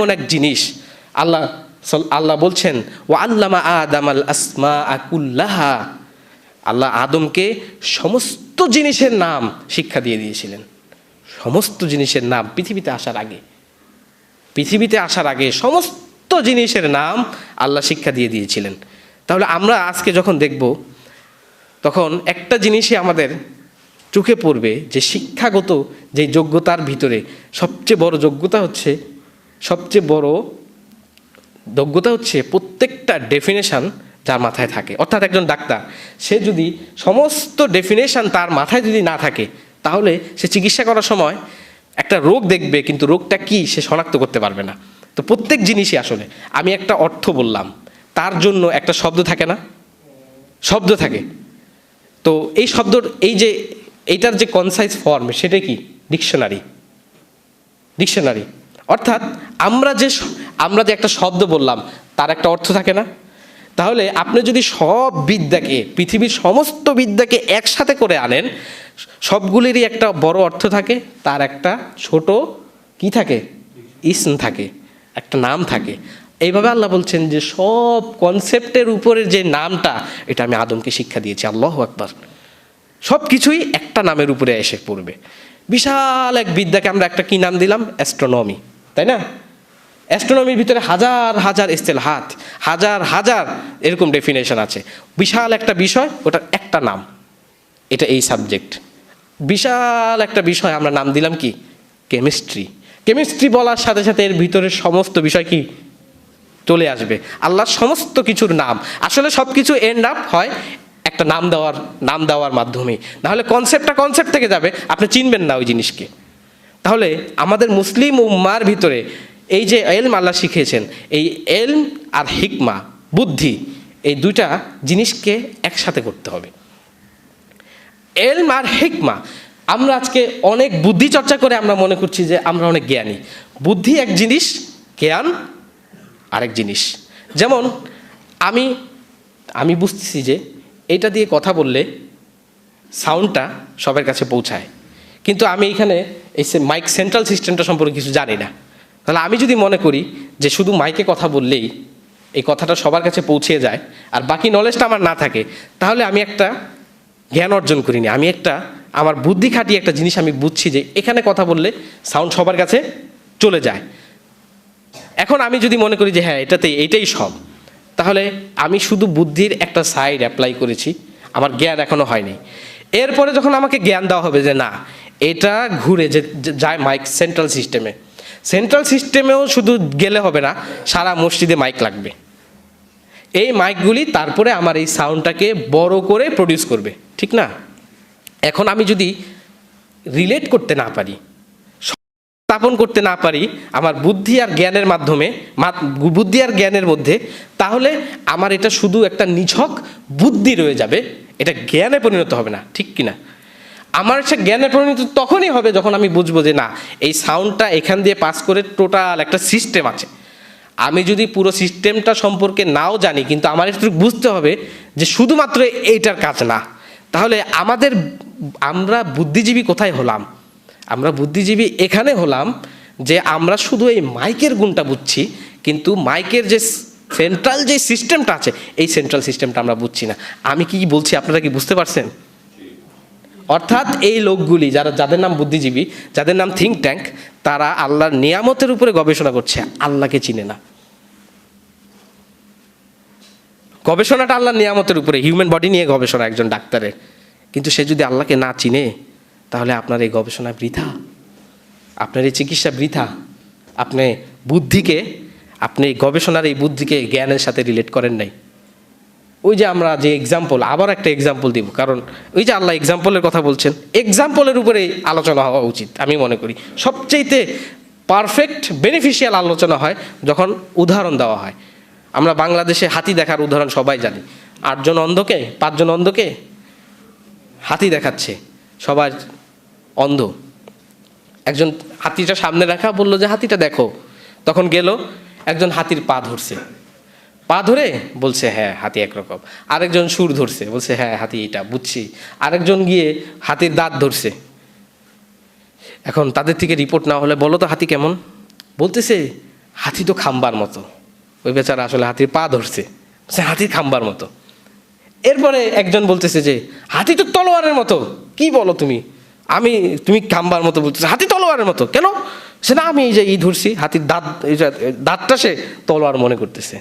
এমন এক জিনিস। আল্লাহ আল্লাহ বলছেন ও আল্লামা আদাম আল আসমা আকুল্লাহা আল্লাহ আদমকে সমস্ত জিনিসের নাম শিক্ষা দিয়ে দিয়েছিলেন। সমস্ত জিনিসের নাম পৃথিবীতে আসার আগে। পৃথিবীতে আসার আগে সমস্ত জিনিসের নাম আল্লাহ শিক্ষা দিয়ে দিয়েছিলেন। তাহলে আমরা আজকে যখন দেখব, তখন একটা জিনিসই আমাদের চোখে পড়বে যে শিক্ষাগত যে যোগ্যতার ভিতরে সবচেয়ে বড় যোগ্যতা হচ্ছে সবচেয়ে বড় যোগ্যতা হচ্ছে প্রত্যেকটা ডেফিনেশন যার মাথায় থাকে। অর্থাৎ একজন ডাক্তার, সে যদি সমস্ত ডেফিনেশন তার মাথায় যদি না থাকে, তাহলে সে চিকিৎসা করার সময় একটা রোগ দেখবে, কিন্তু রোগটা কি সে শনাক্ত করতে পারবে না। তো প্রত্যেক জিনিসই আসলে, আমি একটা অর্থ বললাম, তার জন্য একটা শব্দ থাকে না? শব্দ থাকে। তো এই শব্দর এই যে, এইটার যে কনসাইজ ফর্ম সেটা কি? ডিকশনারি ডিকশনারি অর্থাৎ আমরা যে আমরা যে একটা শব্দ বললাম, তার একটা অর্থ থাকে না। তাহলে আপনি যদি সব বিদ্যাকে, পৃথিবীর সমস্ত বিদ্যাকে একসাথে করে আনেন, সবগুলিরই একটা বড় অর্থ থাকে, তার একটা ছোট কি থাকে? ইসন থাকে, একটা নাম থাকে। এইভাবে আল্লাহ বলছেন যে সব কনসেপ্টের উপরের যে নামটা, এটা আমি আদমকে শিক্ষা দিয়েছি, আল্লাহ আকবার। সব কিছুই একটা নামের উপরে এসে পড়বে। বিশাল এক বিদ্যাকে আমরা একটা কি নাম দিলাম? অ্যাস্ট্রোনমি তাই না? অ্যাস্ট্রোনমির ভিতরে হাজার হাজার হাত, হাজার হাজার এরকম ডেফিনেশন আছে। বিশাল একটা বিষয়, ওটার একটা নাম। এটা এই সাবজেক্ট বিশাল একটা বিষয়, আমরা নাম দিলাম কি? কেমিস্ট্রি কেমিস্ট্রি বলার সাথে সাথে এর ভিতরে সমস্ত বিষয় কি? চলে আসবে। আল্লাহর সমস্ত কিছুর নাম। আসলে সব কিছু এন্ড আপ হয় একটা নাম দেওয়ার নাম দেওয়ার মাধ্যমে নাহলে কনসেপ্টটা কনসেপ্ট থেকে যাবে। আপনি চিনবেন না ওই জিনিসকে। তাহলে আমাদের মুসলিম উম্মার ভিতরে এই যে এলম আল্লাহ শিখিয়েছেন, এই এলম আর হিকমা, বুদ্ধি, এই দুইটা জিনিসকে একসাথে করতে হবে। এলম আর হিকমা, আমরা আজকে অনেক বুদ্ধি চর্চা করে আমরা মনে করছি যে আমরা অনেক জ্ঞানী। বুদ্ধি এক জিনিস, জ্ঞান আরেক জিনিস। যেমন আমি আমি বুঝতেছি যে এটা দিয়ে কথা বললে সাউন্ডটা সবার কাছে পৌঁছায়। কিন্তু আমি এখানে এই মাইক সেন্ট্রাল সিস্টেমটা সম্পর্কে কিছু জানি না। তাহলে আমি যদি মনে করি যে শুধু মাইকে কথা বললেই এই কথাটা সবার কাছে পৌঁছে যায় আর বাকি নলেজটা আমার না থাকে, তাহলে আমি একটা জ্ঞান অর্জন করিনি। আমি একটা, আমার বুদ্ধি খাটিয়ে একটা জিনিস আমি বুঝছি যে এখানে কথা বললে সাউন্ড সবার কাছে চলে যায়। এখন আমি যদি মনে করি যে হ্যাঁ এটাতে এইটাই সব, তাহলে আমি শুধু বুদ্ধির একটা সাইড অ্যাপ্লাই করেছি, আমার জ্ঞান এখনও হয়নি। এরপরে যখন আমাকে জ্ঞান দেওয়া হবে যে না এটা ঘুরে যে যায় মাইক সেন্ট্রাল সিস্টেমে সেন্ট্রাল সিস্টেমেও শুধু গেলে হবে না, সারা মসজিদে মাইক লাগবে। এই মাইকগুলি তারপরে আমার এই সাউন্ডটাকে বড় করে প্রডিউস করবে, ঠিক না? এখন আমি যদি রিলেট করতে না পারি, স্থাপন করতে না পারি আমার বুদ্ধি আর জ্ঞানের মাধ্যমে বুদ্ধি আর জ্ঞানের মধ্যে, তাহলে আমার এটা শুধু একটা নিছক বুদ্ধি রয়ে যাবে, এটা জ্ঞানে পরিণত হবে না, ঠিক কিনা? আমার সে জ্ঞানে পরিণত তখনই হবে যখন আমি বুঝব যে না, এই সাউন্ডটা এখান দিয়ে পাস করে টোটাল একটা সিস্টেম আছে। আমি যদি পুরো সিস্টেমটা সম্পর্কে নাও জানি, কিন্তু আমার একটু বুঝতে হবে যে শুধুমাত্র এইটার কাজ না। তাহলে আমাদের, আমরা বুদ্ধিজীবী কোথায় হলাম? আমরা বুদ্ধিজীবী এখানে হলাম যে আমরা শুধু এই মাইকের গুণটা বুঝছি, কিন্তু মাইকের যে সেন্ট্রাল যে সিস্টেমটা আছে, এই সেন্ট্রাল সিস্টেমটা আমরা বুঝছি না। আমি কি বলছি, আপনারা কি বুঝতে পারছেন? অর্থাৎ এই লোকগুলি যারা, যাদের নাম বুদ্ধিজীবী, যাদের নাম থিঙ্ক ট্যাঙ্ক তারা আল্লাহর নিয়ামতের উপরে গবেষণা করছে, আল্লাহকে চিনে না। গবেষণাটা আল্লাহর নিয়ামতের উপরে হিউম্যান বডি নিয়ে গবেষণা একজন ডাক্তারের কিন্তু সে যদি আল্লাহকে না চিনে, তাহলে আপনার এই গবেষণা বৃথা। আপনার এই চিকিৎসা বৃথা। আপনি বুদ্ধিকে, আপনি গবেষণার এই বুদ্ধিকে জ্ঞানের সাথে রিলেট করেন নাই। ওই যে আমরা যে এক্সাম্পল আবার একটা এক্সাম্পল দিব। কারণ ওই যে আল্লাহ এক্সাম্পলের কথা বলছেন এক্সাম্পলের উপরে আলোচনা হওয়া উচিত, আমি মনে করি। সবচেয়েতে পারফেক্ট বেনিফিশিয়াল আলোচনা হয় যখন উদাহরণ দেওয়া হয়। আমরা বাংলাদেশে হাতি দেখার উদাহরণ সবাই জানি। আটজন অন্ধকে, পাঁচজন অন্ধকে হাতি দেখাচ্ছে। সবার অন্ধ। একজন হাতিটা সামনে রাখা বলল যে, হাতিটা দেখো। তখন গেল, একজন হাতির পা ধরছে। পা ধরে বলছে হ্যাঁ হাতি একরকম আরেকজন সুর ধরছে, বলছে হ্যাঁ হাতি এটা, বুঝছি। আরেকজন গিয়ে হাতির দাঁত ধরছে। এখন তাদের থেকে রিপোর্ট না হলে বলো তো, হাতি কেমন? বলতেছে, হাতি তো খাম্বার মতো। ওই বেচারা আসলে হাতির পা ধরছে সে হাতির খাম্বার মতো। এরপরে একজন বলতেছে যে, হাতি তো তলোয়ারের মতো, কি বলো তুমি? আমি, তুমি খাম্বার মতো বলতেছে, হাতি তলোয়ারের মতো, কেন? সে, না, আমি এই যে ই ধরছি, হাতির দাঁত দাঁতটা সে তলোয়ার মনে করতেছে।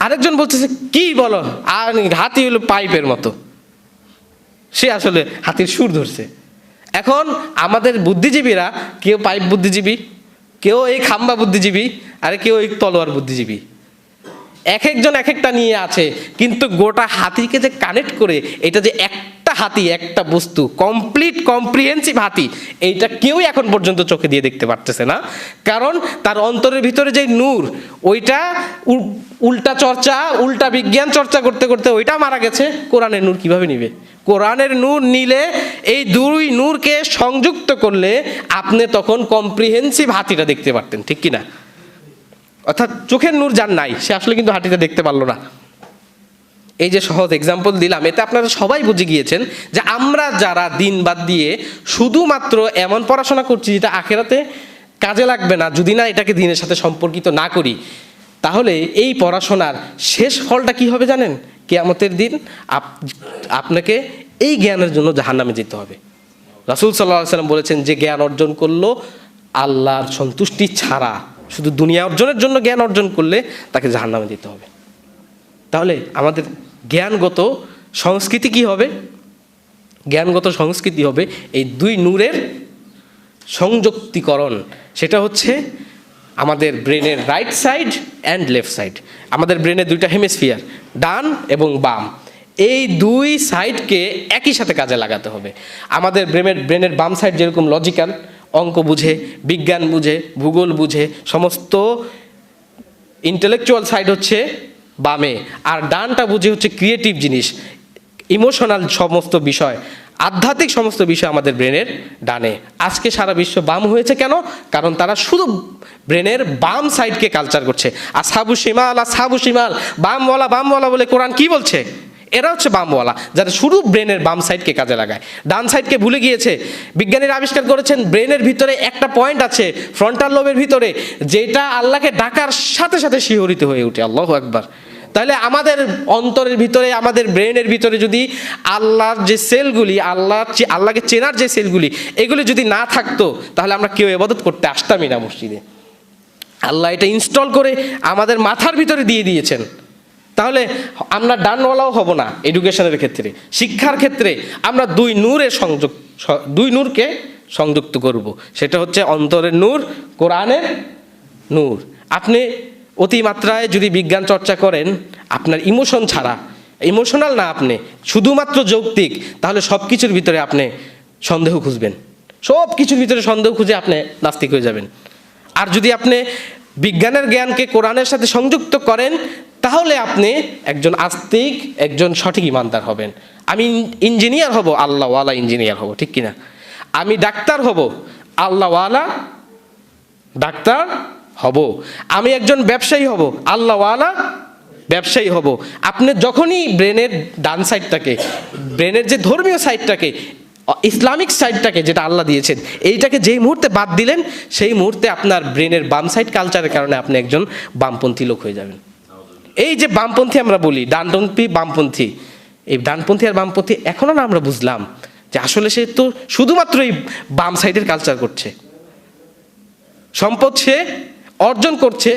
আরেকজন বলতেছে, কি বলো? আর হাতি হলো পাইপের মতো। সে আসলে হাতির সুর ধরছে। এখন আমাদের বুদ্ধিজীবীরা, কেউ পাইপ বুদ্ধিজীবী, কেউ এই খাম্বা বুদ্ধিজীবী, আর কেউ এই তলোয়ার বুদ্ধিজীবী। এক একজন এক একটা নিয়ে আছে, কিন্তু গোটা হাতিকে যে কানেক্ট করে, এটা যে একটা হাতি, একটা বস্তু কমপ্লিট কম্প্রিহেন্সিভ হাতি। এইটা কেউই এখন পর্যন্ত চোখে দিয়ে দেখতে পারতেছে না। কারণ তার অন্তরের ভিতরে যে নূর, ওইটা উল- উল্টা চর্চা, উল্টা বিজ্ঞান চর্চা করতে করতে ওইটা মারা গেছে। কোরআনের নূর কীভাবে নিবে? কোরআনের নূর নিলে এই দুই নূরকে সংযুক্ত করলে আপনি তখন কম্প্রিহেন্সিভ হাতিটা দেখতে পারতেন, ঠিক কি না অর্থাৎ চোখের নূর যার নাই, সে আসলে কিন্তু হাতিটা দেখতে পারল না। এই যে সহজ এক্সাম্পল দিলাম, এতে আপনারা সবাই বুঝে গিয়েছেন যে আমরা যারা দিন বাদ দিয়ে শুধুমাত্র এমন পড়াশোনা করছি যেটা আখেরাতে কাজে লাগবে না, যদি না এটাকে দিনের সাথে সম্পর্কিত না করি, তাহলে এই পড়াশোনার শেষ ফলটা কি হবে জানেন? কেয়ামতের দিন আপ- আপনাকে এই জ্ঞানের জন্য জাহান্নামে যেতে হবে। রাসুল সাল্লাহ সাল্লাম বলেছেন, যে জ্ঞান অর্জন করল, আল্লাহর সন্তুষ্টি ছাড়া শুধু দুনিয়া অর্জনের জন্য জ্ঞান অর্জন করলে তাকে জাহান্নামে দিতে হবে। তাহলে আমাদের জ্ঞানগত সংস্কৃতি কি হবে? জ্ঞানগত সংস্কৃতি হবে এই দুই নূরের সংযুক্তিকরণ। সেটা হচ্ছে আমাদের ব্রেনের right side and left side. আমাদের ব্রেনে দুইটা হেমিসফিয়ার, ডান এবং বাম। এই দুই সাইডকে একই সাথে কাজে লাগাতে হবে। আমাদের ব্রেনের ব্রেনের বাম সাইড যেরকম লজিক্যাল, অঙ্ক বুঝে, বিজ্ঞান বুঝে, ভূগোল বুঝে, সমস্ত ইন্টেলেকচুয়াল সাইড হচ্ছে বামে। আর ডানটা বুঝে হচ্ছে ক্রিয়েটিভ জিনিস। ইমোশনাল সমস্ত বিষয়। আধ্যাত্মিক সমস্ত বিষয় আমাদের ব্রেনের ডানে। আজকে সারা বিশ্ব বাম হয়েছে কেন? কারণ তারা শুধু ব্রেনের বাম সাইডকে কালচার করছে। আর সাবু সিমাল আর সাবু সিমাল বামওয়ালা বামওয়ালা বলে কোরআন কি বলছে? এরা হচ্ছে বামওয়ালা যারা শুরু ব্রেনের বাম সাইডকে কাজে লাগায়। ডান সাইডকে ভুলে গিয়েছে। বিজ্ঞানীরা আবিষ্কার করেছেন, ব্রেনের ভিতরে একটা পয়েন্ট আছে ফ্রন্টাল লোবের ভিতরে, যেটা আল্লাহকে ডাকার সাথে সাথে শিহরিত হয়ে ওঠে। আল্লাহ একবার তাহলে আমাদের অন্তরের ভিতরে, আমাদের ব্রেনের ভিতরে যদি আল্লাহর যে সেলগুলি আল্লাহ আল্লাহকে চেনার যে সেলগুলি, এগুলি যদি না থাকতো, তাহলে আমরা কেউ এবাদত করতে আসতামই না মসজিদে। আল্লাহ এটা ইনস্টল করে আমাদের মাথার ভিতরে দিয়ে দিয়েছেন। তাহলে আমরা ডানওয়ালাও হব না এডুকেশনের ক্ষেত্রে। শিক্ষার ক্ষেত্রে আমরা দুই নূরের সংযোগ দুই নূরকে সংযুক্ত করব। সেটা হচ্ছে অন্তরের নূর, কোরআনের নূর। আপনি অতিমাত্রায় যদি বিজ্ঞান চর্চা করেন, আপনার ইমোশন ছাড়া, ইমোশনাল না আপনি, শুধুমাত্র যৌক্তিক, তাহলে সব কিছুর ভিতরে আপনি সন্দেহ খুঁজবেন। সব কিছুর ভিতরে সন্দেহ খুঁজে আপনি নাস্তিক হয়ে যাবেন। আর যদি আপনি বিজ্ঞানের জ্ঞানকে কোরআনের সাথে সংযুক্ত করেন তাহলে আপনি একজন আস্তিক, একজন সঠিক ইমানদার হবেন। আমি ইঞ্জিনিয়ার হব, আল্লাহওয়ালা ইঞ্জিনিয়ার হব, ঠিক কিনা? আমি ডাক্তার হব, আল্লাহওয়ালা ডাক্তার হব। আমি একজন ব্যবসায়ী হব, আল্লাহওয়ালা ব্যবসায়ী হব। আপনি যখনই ব্রেনের ডান সাইডটাকে, ব্রেনের যে ধর্মীয় সাইডটাকে, ইসলামিক সাইডটাকে যেটা আল্লাহ দিয়েছেন, এইটাকে যেই মুহূর্তে বাদ দিলেন, সেই মুহূর্তে আপনার ব্রেনের বাম সাইড কালচারের কারণে আপনি একজন বামপন্থী লোক হয়ে যাবেন। এই যে বামপন্থী আমরা বলি, ডানপন্থী, বামপন্থী, এই ডানপন্থী আর বামপন্থী এখনও না আমরা বুঝলাম যে আসলে সে তো শুধুমাত্র এই বাম সাইডের কালচার করছে। সম্পদ সে অর্জন করছে,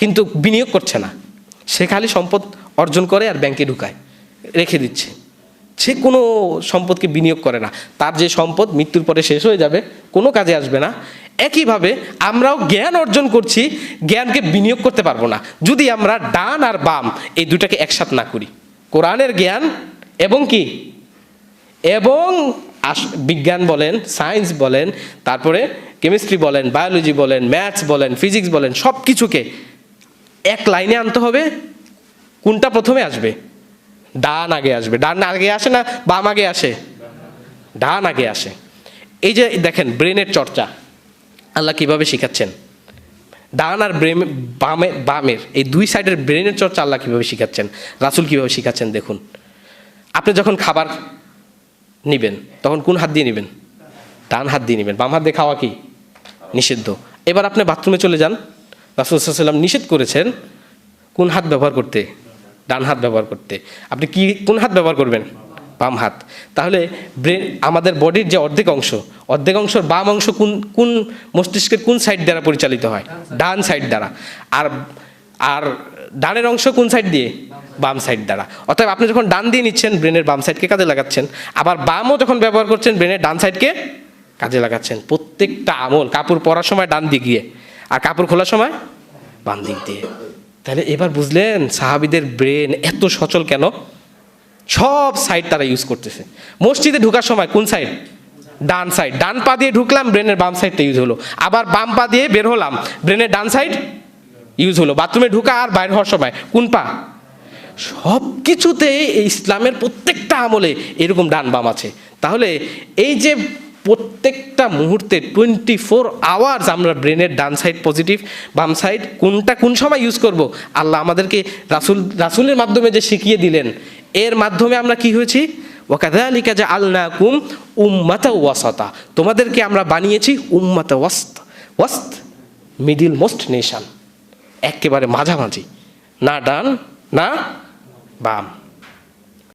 কিন্তু বিনিয়োগ করছে না। সে খালি সম্পদ অর্জন করে আর ব্যাংকে ঢুকায়, রেখে দিচ্ছে। সে কোনো সম্পদকে বিনিয়োগ করে না। তার যে সম্পদ মৃত্যুর পরে শেষ হয়ে যাবে, কোনো কাজে আসবে না। একইভাবে আমরাও জ্ঞান অর্জন করছি, জ্ঞানকে বিনিয়োগ করতে পারব না। যদি আমরা ডান আর বাম এই দুটাকে একসাথ না করি, কোরআনের জ্ঞান এবং কি? এবং বিজ্ঞান বলেন, সায়েন্স বলেন, তারপরে কেমিস্ট্রি বলেন, বায়োলজি বলেন, ম্যাথস বলেন, ফিজিক্স বলেন সব কিছুকে এক লাইনে আনতে হবে, কোনটা প্রথমে আসবে? ডান আগে আসবে। ডান আগে আসে না বাম আগে আসে? ডান আগে আসে। এই যে দেখেন, ব্রেনের চর্চা। আল্লাহ কীভাবে শিখাচ্ছেন? ডান আর ব্রেন, বামে, বামের, এই দুই সাইডের ব্রেনের চর্চা আল্লাহ কীভাবে শিখাচ্ছেন? রাসুল কীভাবে শিখাচ্ছেন দেখুন। আপনি যখন খাবার নিবেন, তখন কোন হাত দিয়ে নেবেন? ডান হাত দিয়ে নেবেন। বাম হাত দিয়ে খাওয়া কি? নিষিদ্ধ। এবার আপনি বাথরুমে চলে যান। রাসুলসাল্লাম নিষেধ করেছেন কোন হাত ব্যবহার করতে? ডান হাত ব্যবহার করতে। আপনি কি, কোন হাত ব্যবহার করবেন? বাম হাত। তাহলে ব্রেন, আমাদের বডির যে অর্ধেক অংশ, অর্ধেক অংশের বাম অংশ কোন কোন মস্তিষ্কের কোন সাইড দ্বারা পরিচালিত হয়? ডান সাইড দ্বারা। আর আর ডানের অংশ কোন সাইড দিয়ে? বাম সাইড দ্বারা। অর্থাৎ আপনি যখন ডান দিয়ে নিচ্ছেন, ব্রেনের বাম সাইডকে কাজে লাগাচ্ছেন, আবার বামও যখন ব্যবহার করছেন, ব্রেনের ডান সাইডকে কাজে লাগাচ্ছেন। প্রত্যেকটা আমল, কাপড় পরার সময় ডান দিক দিয়ে, আর কাপড় খোলার সময় বাম দিক দিয়ে। তাহলে এবার বুঝলেন সাহাবিদের ব্রেন এত সচল কেন? সব সাইড তারা ইউজ করতেছে। মসজিদে ঢোকার সময় কোন সাইড ডান সাইড ডান পা দিয়ে ঢুকলাম ব্রেনের বাম সাইডটা ইউজ হলো। আবার বাম পা দিয়ে বের হলাম ব্রেনের ডান সাইড ইউজ হলো। বাথরুমে ঢুকা আর বাইর হওয়ার সময় কোন পা? সব কিছুতে ইসলামের প্রত্যেকটা আমলে এরকম ডান বাম আছে। তাহলে এই যে প্রত্যেকটা মুহূর্তে টোয়েন্টি ফোর আওয়ার্স আমরা ব্রেনের ডান সাইড পজিটিভ বাম সাইড কোনটা কোন সময় ইউজ করব? আল্লাহ আমাদেরকে রাসুল, রাসুলের মাধ্যমে যে শিখিয়ে দিলেন, এর মাধ্যমে আমরা কি হয়েছি? ওয়াকাদালিকা যে আল্লাহ কুম উম্মাতা ওয়াসতা। তোমাদেরকে আমরা বানিয়েছি উম্মাতা ওয়াস্ত ওয়াস্ত মিডিল মোস্ট নেশান একেবারে মাঝামাঝি। না ডান, না বাম।